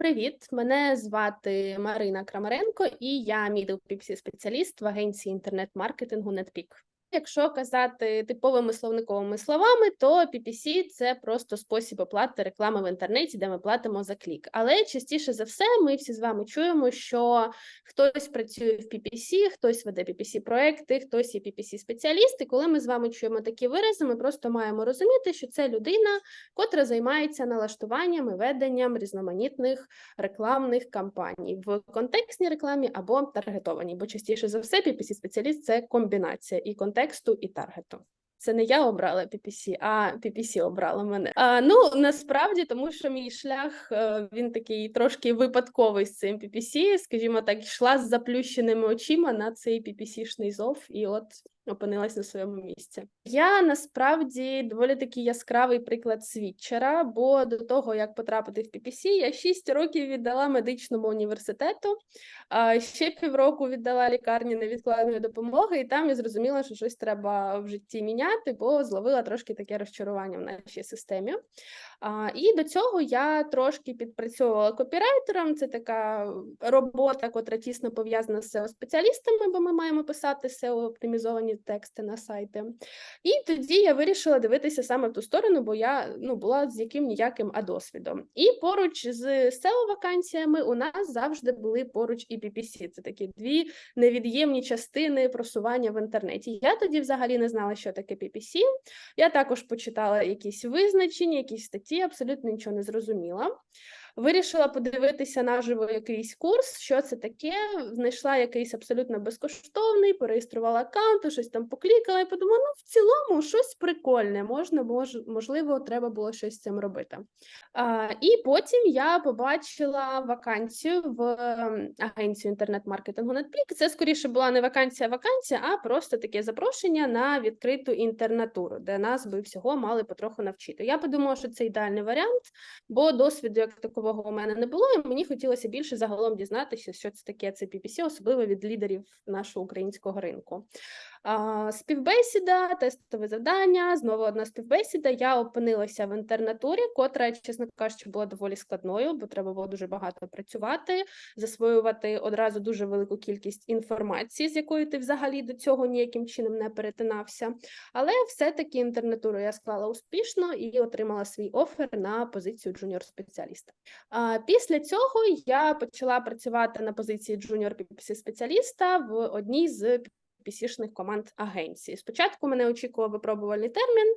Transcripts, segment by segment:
Привіт, мене звати Марина Крамаренко, і я мідл піпсі спеціаліст в агенції інтернет-маркетингу NetPeak. Якщо казати типовими словниковими словами, то PPC – це просто спосіб оплати реклами в інтернеті, де ми платимо за клік. Але частіше за все, ми всі з вами чуємо, що хтось працює в PPC, хтось веде PPC проекти, хтось є PPC спеціаліст. І коли ми з вами чуємо такі вирази, ми просто маємо розуміти, що це людина, котра займається налаштуванням і веденням різноманітних рекламних кампаній в контекстній рекламі або таргетованій, бо частіше за все, PPC спеціаліст це комбінація і контекст контексту і таргету. Це не я обрала PPC, а PPC обрала мене. А, Ну насправді, тому що мій шлях е, він такий трошки випадковий з цим PPC, скажімо так, йшла з заплющеними очима на цей PPC-шний зов, і от опинилась на своєму місці. Я насправді доволі такий яскравий приклад свідчера, бо до того як потрапити в PPC, я 6 років віддала медичному університету, ще півроку віддала лікарні невідкладної допомоги, і там я зрозуміла, що щось треба в житті міняти, бо зловила трошки таке розчарування в нашій системі. І до цього я трошки підпрацьовувала копірайтером. Це така робота, котра тісно пов'язана з SEO-спеціалістами, бо ми маємо писати SEO-оптимізовані тексти на сайти. І тоді я вирішила дивитися саме в ту сторону, бо я ну, була з яким ніяким досвідом. І поруч з SEO-вакансіями у нас завжди були поруч і PPC. Це такі дві невід'ємні частини просування в інтернеті. Я тоді взагалі не знала, що таке PPC. Я також почитала якісь визначення, якісь статті, абсолютно нічого не зрозуміла. Вирішила подивитися наживо якийсь курс, що це таке. Знайшла якийсь абсолютно безкоштовний, переєструвала аккаунт, щось там поклікала і подумала, ну в цілому щось прикольне, можна, мож, можливо, треба було щось з цим робити. А, І потім я побачила вакансію в ем, агенцію інтернет-маркетингу NetPeak. Це скоріше була не вакансія, вакансія, а просто таке запрошення на відкриту інтернатуру, де нас би всього мали потроху навчити. Я подумала, що це ідеальний варіант, бо досвіду як такого такого у мене не було, і мені хотілося більше загалом дізнатися, що це таке це PPC, особливо від лідерів нашого українського ринку. Співбесіда, тестове завдання, знову одна співбесіда. Я опинилася в інтернатурі, котра, чесно кажучи, була доволі складною, бо треба було дуже багато працювати, засвоювати одразу дуже велику кількість інформації, з якою ти взагалі до цього ніяким чином не перетинався. Але все-таки інтернатуру я склала успішно і отримала свій офер на позицію джуніор-спеціаліста. Після цього я почала працювати на позиції джуніор спеціаліста в одній з pc команд агенції. Спочатку мене очікував випробувальний термін,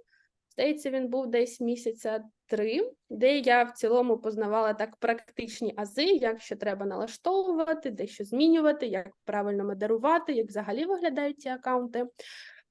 здається, він був десь місяця три, де я в цілому познавала так практичні ази, як що треба налаштовувати, де що змінювати, як правильно модерувати, як взагалі виглядають ці аккаунти.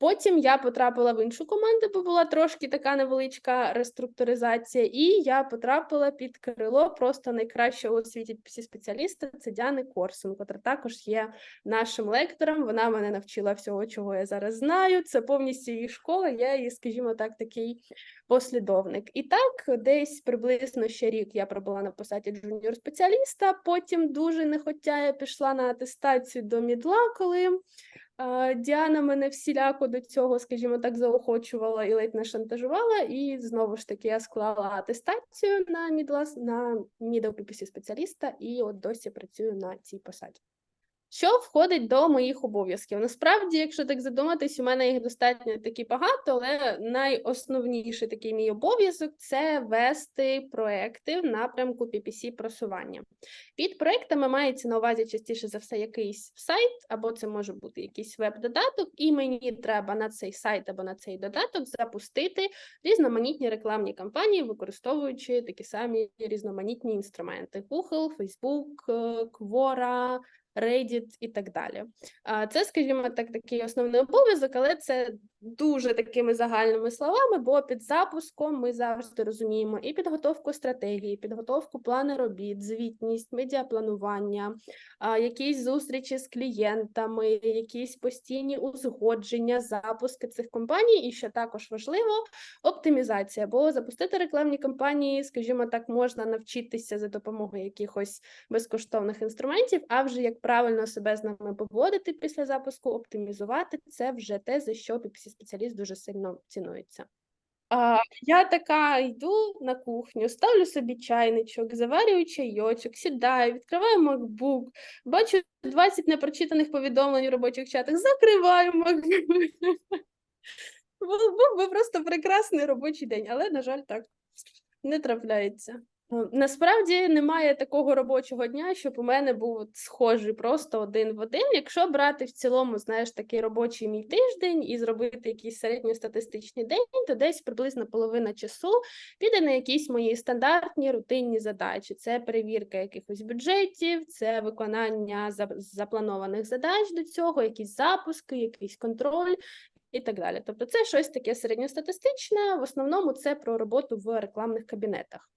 Потім я потрапила в іншу команду, бо була трошки така невеличка реструктуризація, і я потрапила під крило просто найкращого у світі спеціаліста це Діани Корсун, котра також є нашим лектором. Вона мене навчила всього, чого я зараз знаю. Це повністю її школа. Я її, скажімо так, такий послідовник. І так, десь приблизно ще рік я пробула на посаді джуніор-спеціаліста. Потім дуже нехотя я пішла на атестацію до мідла, коли. Діана мене всіляко до цього, скажімо так, заохочувала і ледь не шантажувала. І знову ж таки я склала атестацію на мідлас на мідопіпісі спеціаліста, і от досі працюю на цій посаді. Що входить до моїх обов'язків? Насправді, якщо так задуматись, у мене їх достатньо такі багато, але найосновніший такий мій обов'язок це вести проекти в напрямку PPC просування. Під проектами мається на увазі частіше за все якийсь сайт, або це може бути якийсь веб-додаток, і мені треба на цей сайт або на цей додаток запустити різноманітні рекламні кампанії, використовуючи такі самі різноманітні інструменти: Google, Facebook, Quora, Reddit і так далі. Це, скажімо так, такий основний обов'язок, але це дуже такими загальними словами, бо під запуском ми завжди розуміємо і підготовку стратегії, підготовку плану робіт, звітність, медіапланування, якісь зустрічі з клієнтами, якісь постійні узгодження, запуски цих компаній, і що також важливо, оптимізація, бо запустити рекламні кампанії, скажімо так, можна навчитися за допомогою якихось безкоштовних інструментів, а вже як правильно себе з нами поводити після запуску, оптимізувати це вже те, за що Спеціаліст дуже сильно цінується. А, я така йду на кухню, ставлю собі чайничок, заварюю чайочок, сідаю, відкриваю MacBook, бачу 20 непрочитаних повідомлень у робочих чатах, закриваю MacBook. Був би просто прекрасний робочий день, але, на жаль, так не трапляється. Насправді немає такого робочого дня, щоб у мене був схожий просто один в один. Якщо брати в цілому, знаєш, такий робочий мій тиждень і зробити якийсь середньостатистичний день, то десь приблизно половина часу піде на якісь мої стандартні рутинні задачі. Це перевірка якихось бюджетів, це виконання запланованих задач до цього, якісь запуски, якийсь контроль. І так далі. Тобто, це щось таке середньостатистичне. В основному це про роботу в рекламних кабінетах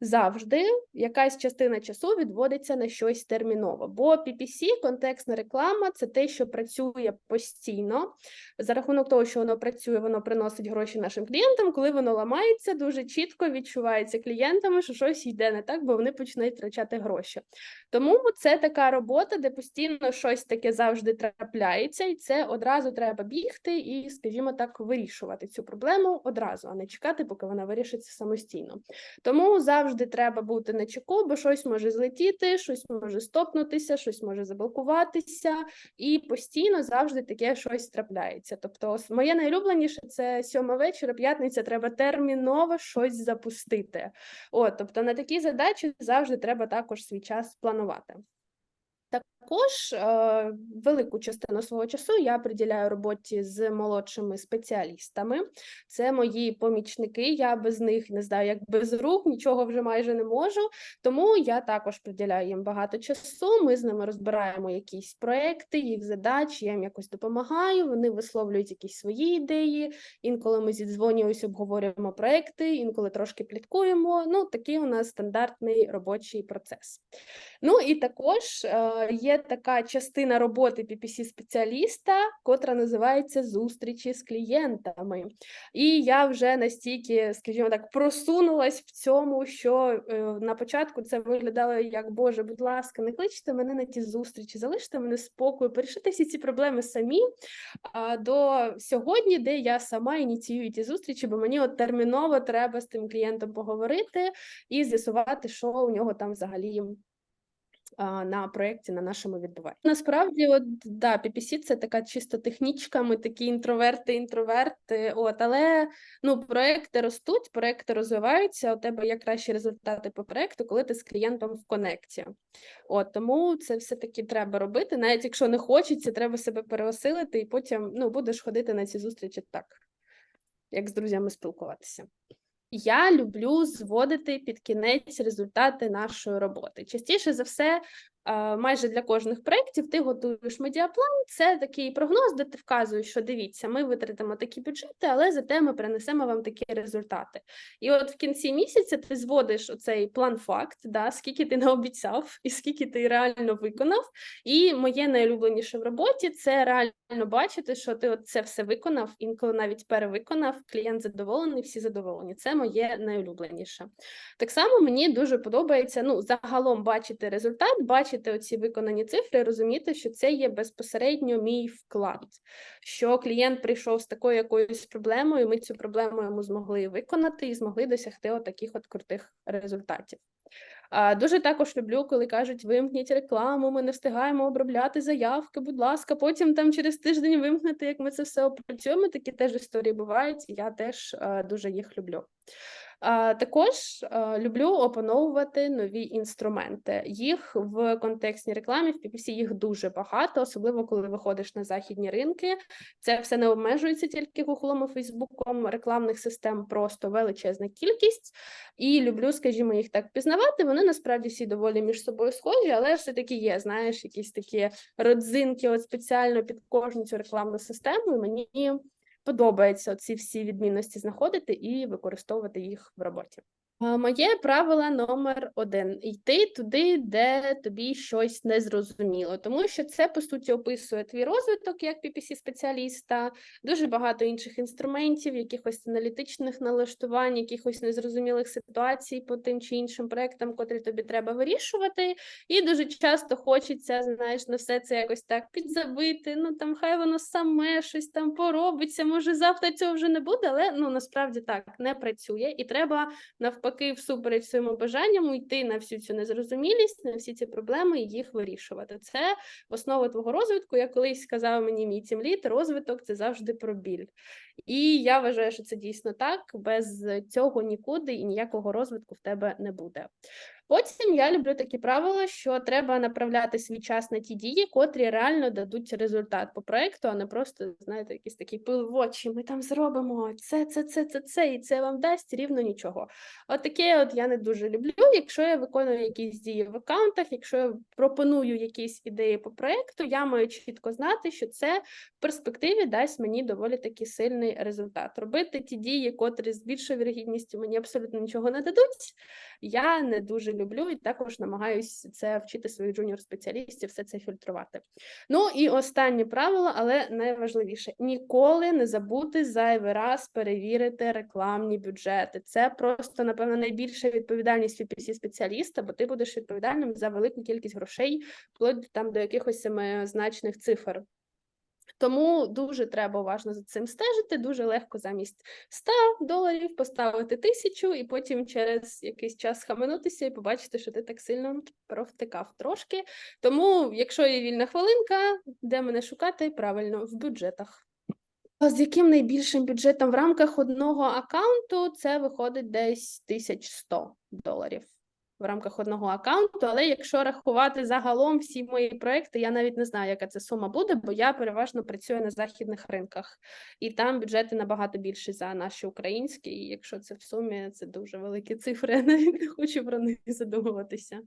завжди якась частина часу відводиться на щось термінове. Бо PPC, контекстна реклама, це те, що працює постійно. За рахунок того, що воно працює, воно приносить гроші нашим клієнтам. Коли воно ламається, дуже чітко відчувається клієнтами, що щось йде не так, бо вони починають втрачати гроші. Тому це така робота, де постійно щось таке завжди трапляється, і це одразу треба бігти і, скажімо так, вирішувати цю проблему одразу, а не чекати, поки вона вирішиться самостійно. Тому завжди треба бути на чеку, бо щось може злетіти, щось може стопнутися, щось може заблокуватися, і постійно завжди таке щось трапляється. Тобто, моє найулюбленіше це сьома вечора, п'ятниця, треба терміново щось запустити. От, тобто на такі задачі завжди треба також свій час планувати. Також е, велику частину свого часу я приділяю роботі з молодшими спеціалістами. Це мої помічники. Я без них не знаю, як без рук, нічого вже майже не можу. Тому я також приділяю їм багато часу. Ми з ними розбираємо якісь проекти, їх задачі, я їм якось допомагаю. Вони висловлюють якісь свої ідеї. Інколи ми зідзвонюємося, обговорюємо проекти, інколи трошки пліткуємо. Ну, такий у нас стандартний робочий процес. Ну і також е, є така частина роботи PPC-спеціаліста, котра називається зустрічі з клієнтами. І я вже настільки, скажімо так, просунулась в цьому, що е, на початку це виглядало як Боже, будь ласка, не кличте мене на ті зустрічі, залиште мене спокою, порішити всі ці проблеми самі. А до сьогодні, де я сама ініціюю ті зустрічі, бо мені от терміново треба з тим клієнтом поговорити і з'ясувати, що у нього там взагалі на проєкті на нашому відбувається. Насправді, от да, PPC це така чисто технічка, ми такі інтроверти, інтроверти. От, але ну, проекти ростуть, проекти розвиваються. У тебе є кращі результати по проекту, коли ти з клієнтом в конекті. От тому це все-таки треба робити. Навіть якщо не хочеться, треба себе переосилити, і потім ну, будеш ходити на ці зустрічі так, як з друзями спілкуватися. Я люблю зводити під кінець результати нашої роботи. Частіше за все, майже для кожних проєктів ти готуєш медіаплан. Це такий прогноз, де ти вказуєш, що дивіться, ми витратимо такі бюджети, але зате ми принесемо вам такі результати. І от в кінці місяця ти зводиш оцей план факт, да, скільки ти наобіцяв і скільки ти реально виконав. І моє найулюбленіше в роботі це реально бачити, що ти от це все виконав, інколи навіть перевиконав, клієнт задоволений, всі задоволені. Це моє найулюбленіше. Так само мені дуже подобається ну, загалом бачити результат, бачити оці виконані цифри, розуміти, що це є безпосередньо мій вклад, що клієнт прийшов з такою якоюсь проблемою, ми цю проблему йому змогли виконати і змогли досягти отаких от крутих результатів. Дуже також люблю, коли кажуть, вимкніть рекламу, ми не встигаємо обробляти заявки, будь ласка, потім там через тиждень вимкнути, як ми це все опрацюємо. Такі теж історії бувають, я теж а, дуже їх люблю. Також люблю опановувати нові інструменти. Їх в контекстній рекламі, в PPC їх дуже багато, особливо коли виходиш на західні ринки. Це все не обмежується тільки Гуглом і Фейсбуком, рекламних систем просто величезна кількість. І люблю, скажімо, їх так пізнавати. Вони насправді всі доволі між собою схожі, але все-таки є, знаєш, якісь такі родзинки, от спеціально під кожну цю рекламну систему. І мені подобається ці всі відмінності знаходити і використовувати їх в роботі. Моє правило номер один: йти туди, де тобі щось не зрозуміло, тому що це по суті описує твій розвиток як ppc спеціаліста, дуже багато інших інструментів, якихось аналітичних налаштувань, якихось незрозумілих ситуацій по тим чи іншим проектам, котрі тобі треба вирішувати. І дуже часто хочеться, знаєш, на все це якось так підзабити. Ну там хай воно саме щось там поробиться. Може, завтра цього вже не буде, але ну насправді так не працює, і треба навпаки, всупереч своєму бажанням йти на всю цю незрозумілість, на всі ці проблеми і їх вирішувати. Це основа твого розвитку. Я колись сказав мені мій тімліт, розвиток це завжди про біль. І я вважаю, що це дійсно так. Без цього нікуди і ніякого розвитку в тебе не буде. Потім я люблю такі правила, що треба направляти свій час на ті дії, котрі реально дадуть результат по проекту, а не просто знаєте, якийсь такий пил в очі. Ми там зробимо це, це, це, це, це, і це вам дасть рівно нічого. От таке, от я не дуже люблю. Якщо я виконую якісь дії в аккаунтах, якщо я пропоную якісь ідеї по проекту, я маю чітко знати, що це в перспективі дасть мені доволі таки сильний результат. Робити ті дії, котрі з більшою вірогідністю мені абсолютно нічого не дадуть. Я не дуже люблю і також намагаюся це вчити своїх джуніор-спеціалістів, все це фільтрувати. Ну і останнє правило, але найважливіше: ніколи не забути зайвий раз перевірити рекламні бюджети. Це просто, напевно, найбільша відповідальність vpc спеціаліста, бо ти будеш відповідальним за велику кількість грошей, вплоть там до якихось семизначних цифр. Тому дуже треба уважно за цим стежити. Дуже легко замість 100 доларів поставити тисячу, і потім через якийсь час схаменутися і побачити, що ти так сильно провтикав трошки. Тому, якщо є вільна хвилинка, де мене шукати правильно в бюджетах. З яким найбільшим бюджетом в рамках одного аккаунту це виходить десь 1100 доларів в рамках одного аккаунту, але якщо рахувати загалом всі мої проекти, я навіть не знаю, яка це сума буде, бо я переважно працюю на західних ринках, і там бюджети набагато більші за наші українські. І якщо це в сумі, це дуже великі цифри. Я навіть не хочу про них задумуватися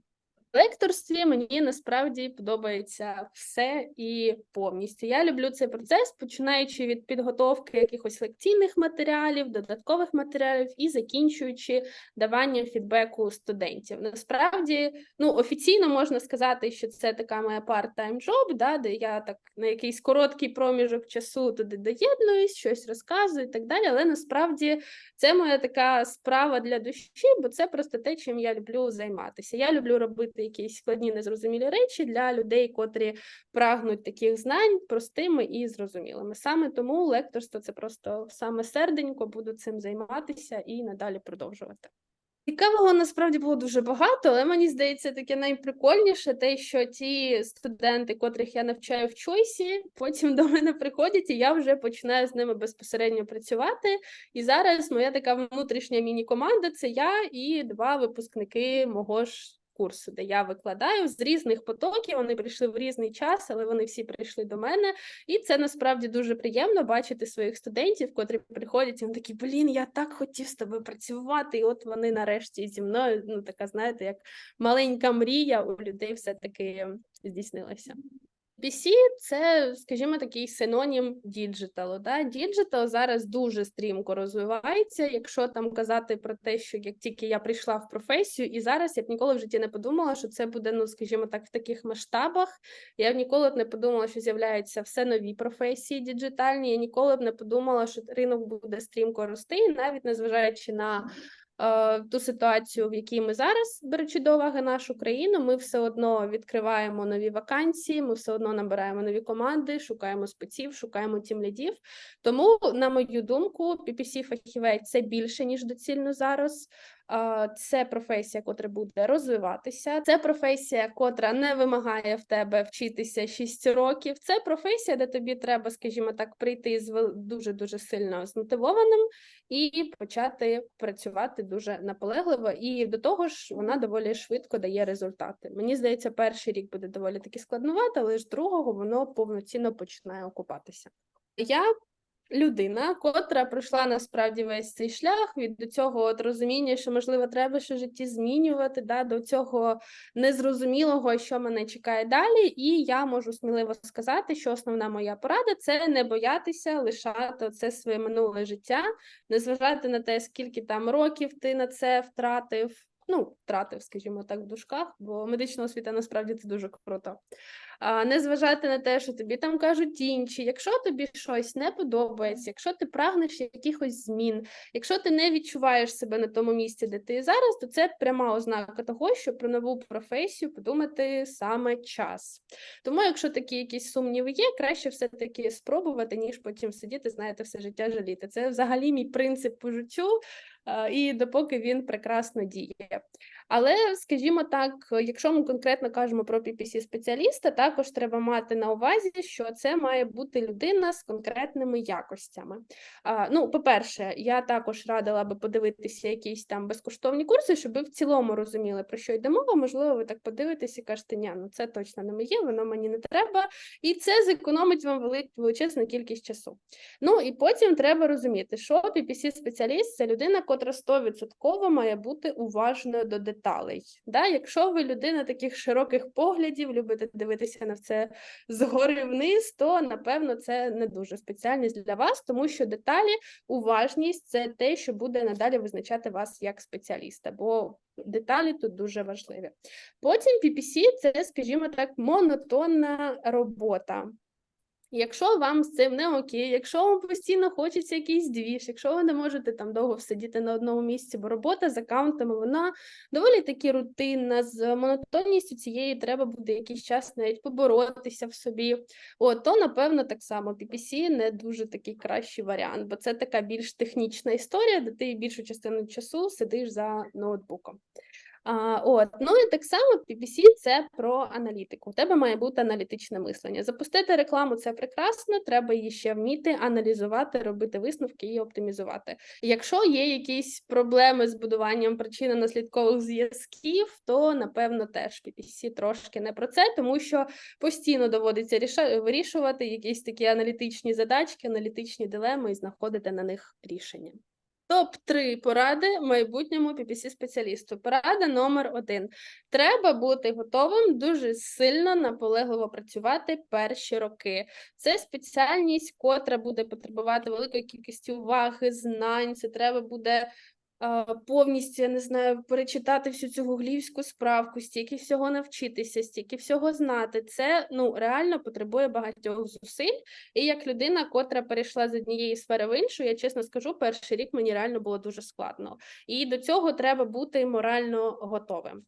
лекторстві мені насправді подобається все і повністю. Я люблю цей процес, починаючи від підготовки якихось лекційних матеріалів, додаткових матеріалів і закінчуючи даванням фідбеку студентів. Насправді, ну офіційно можна сказати, що це така моя part-time job, да, де я так на якийсь короткий проміжок часу туди доєднуюсь, щось розказую і так далі. Але насправді це моя така справа для душі, бо це просто те, чим я люблю займатися. Я люблю робити якісь складні незрозумілі речі для людей, котрі прагнуть таких знань простими і зрозумілими. Саме тому лекторство це просто саме серденько, буду цим займатися і надалі продовжувати. Цікавого насправді було дуже багато, але мені здається, таке найприкольніше те, що ті студенти, котрих я навчаю в Чойсі, потім до мене приходять, і я вже починаю з ними безпосередньо працювати. І зараз моя така внутрішня міні-команда це я і два випускники мого ж курсу, де я викладаю з різних потоків. Вони прийшли в різний час, але вони всі прийшли до мене. І це насправді дуже приємно бачити своїх студентів, котрі приходять і вони такі, блін, я так хотів з тобою працювати. І от вони нарешті зі мною. Ну, така, знаєте, як маленька мрія у людей все таки здійснилася. PC – це, скажімо, такий синонім діджиталу. Да? Діджитал зараз дуже стрімко розвивається. Якщо там казати про те, що як тільки я прийшла в професію, і зараз я б ніколи в житті не подумала, що це буде, ну скажімо так, в таких масштабах. Я б ніколи б не подумала, що з'являються все нові професії діджитальні. Я ніколи б не подумала, що ринок буде стрімко рости, навіть незважаючи на ту ситуацію, в якій ми зараз, беручи до уваги нашу країну, ми все одно відкриваємо нові вакансії, ми все одно набираємо нові команди, шукаємо спеців, шукаємо тімлядів. Тому, на мою думку, ppc фахівець це більше ніж доцільно зараз. Це професія, котра буде розвиватися. Це професія, котра не вимагає в тебе вчитися 6 років. Це професія, де тобі треба, скажімо так, прийти з дуже дуже сильно змотивованим і почати працювати дуже наполегливо. І до того ж, вона доволі швидко дає результати. Мені здається, перший рік буде доволі таки складнувати, але ж другого воно повноцінно починає окупатися. Я людина, котра пройшла насправді весь цей шлях від до цього от розуміння, що можливо треба ще житті змінювати, да, до цього незрозумілого, що мене чекає далі. І я можу сміливо сказати, що основна моя порада це не боятися лишати це своє минуле життя, не зважати на те, скільки там років ти на це втратив. Ну, втратив, скажімо так, в дужках, бо медична освіта насправді це дуже круто А, не зважати на те, що тобі там кажуть інші. Якщо тобі щось не подобається, якщо ти прагнеш якихось змін, якщо ти не відчуваєш себе на тому місці, де ти зараз, то це пряма ознака того, що про нову професію подумати саме час. Тому, якщо такі якісь сумніви є, краще все-таки спробувати, ніж потім сидіти, знаєте, все життя жаліти. Це взагалі мій принцип по життю, і допоки він прекрасно діє. Але, скажімо так, якщо ми конкретно кажемо про ppc спеціаліста, також треба мати на увазі, що це має бути людина з конкретними якостями. А, Ну, по-перше, я також радила би подивитися якісь там безкоштовні курси, щоб ви в цілому розуміли, про що йде мова. Можливо, ви так подивитесь і кажете, ні, ну це точно не моє, воно мені не треба, і це зекономить вам величезну кількість часу. Ну і потім треба розуміти, що ppc спеціаліст це людина, котра 100% має бути уважною до деталей деталей. Да? Якщо ви людина таких широких поглядів, любите дивитися на це згори вниз, то напевно це не дуже спеціальність для вас, тому що деталі, уважність це те, що буде надалі визначати вас як спеціаліста. бо Деталі тут дуже важливі. Потім PPC – це, скажімо так, монотонна робота. Якщо вам з цим не окей, якщо вам постійно хочеться якийсь двіж, якщо ви не можете там довго сидіти на одному місці, бо робота з аккаунтами вона доволі таки рутинна, з монотонністю цієї треба буде якийсь час навіть поборотися в собі. От, то, напевно, так само PPC не дуже такий кращий варіант, бо це така більш технічна історія, де ти більшу частину часу сидиш за ноутбуком. А, От, ну і так само PPC – це про аналітику. У тебе має бути аналітичне мислення. Запустити рекламу це прекрасно, треба її ще вміти аналізувати, робити висновки і оптимізувати. Якщо є якісь проблеми з будуванням причинно-наслідкових зв'язків, то напевно теж PPC трошки не про це, тому що постійно доводиться ріша... вирішувати якісь такі аналітичні задачки, аналітичні дилеми і знаходити на них рішення. Топ-3 поради майбутньому ppc спеціалісту. Порада номер один. Треба бути готовим дуже сильно наполегливо працювати перші роки. Це спеціальність, котра буде потребувати великої кількості уваги, знань. Це треба буде повністю я не знаю, перечитати всю цю гуглівську справку, стільки всього навчитися, стільки всього знати. Це ну реально потребує багатьох зусиль. І як людина, котра перейшла з однієї сфери в іншу, я чесно скажу, перший рік мені реально було дуже складно. І до цього треба бути морально готовим.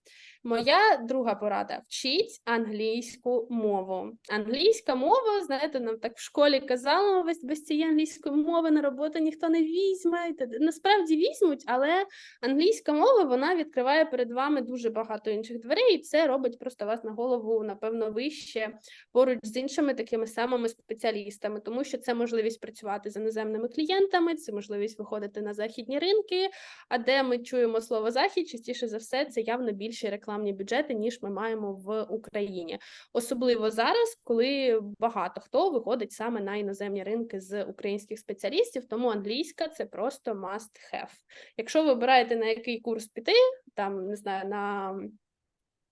Моя друга порада: вчіть англійську мову. Англійська мова, знаєте, нам так в школі казали, весь без цієї англійської мови на роботу ніхто не візьме. Насправді візьмуть, але англійська мова вона відкриває перед вами дуже багато інших дверей, і це робить просто вас на голову, напевно, вище поруч з іншими такими самими спеціалістами, тому що це можливість працювати з іноземними клієнтами, це можливість виходити на західні ринки. А де ми чуємо слово захід, частіше за все, це явно більше реклама рекламні бюджети, ніж ми маємо в Україні, особливо зараз, коли багато хто виходить саме на іноземні ринки з українських спеціалістів, тому англійська це просто must have. Якщо ви обираєте на який курс піти, там не знаю, на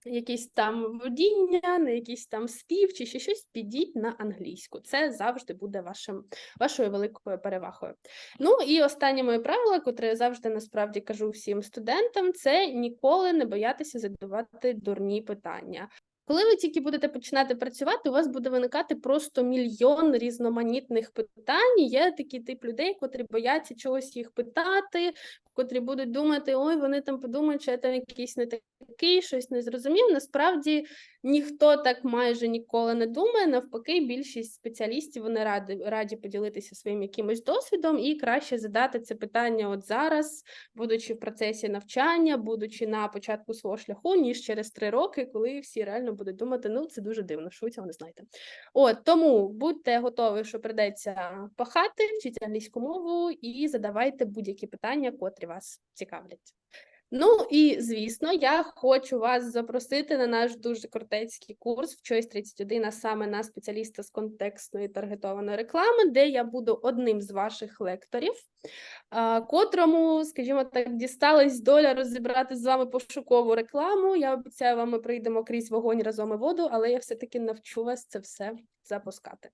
якісь там водіння, на якийсь там спів чи ще щось, підіть на англійську. Це завжди буде вашим, вашою великою перевагою. Ну і останнє моє правило, котре я завжди насправді кажу всім студентам, це ніколи не боятися задавати дурні питання. Коли ви тільки будете починати працювати, у вас буде виникати просто мільйон різноманітних питань. Є такий тип людей, котрі бояться чогось їх питати, котрі будуть думати, ой, вони там подумають, що я там якийсь не такий, щось не зрозумів. Насправді ніхто так майже ніколи не думає. Навпаки, більшість спеціалістів вони раді раді поділитися своїм якимось досвідом і краще задати це питання от зараз, будучи в процесі навчання, будучи на початку свого шляху, ніж через три роки, коли всі реально будуть думати, ну це дуже дивно, що ви цього не знаєте. От тому будьте готові, що придеться пахати, вчіть англійську мову і задавайте будь-які питання, котрі вас цікавлять. Ну і звісно, я хочу вас запросити на наш дуже крутецький курс в Choice 31, а саме на спеціаліста з контекстної таргетованої реклами, де я буду одним з ваших лекторів, котрому, скажімо так, дісталась доля розібрати з вами пошукову рекламу. Я обіцяю вам, ми прийдемо крізь вогонь разом і воду, але я все таки навчу вас це все запускати.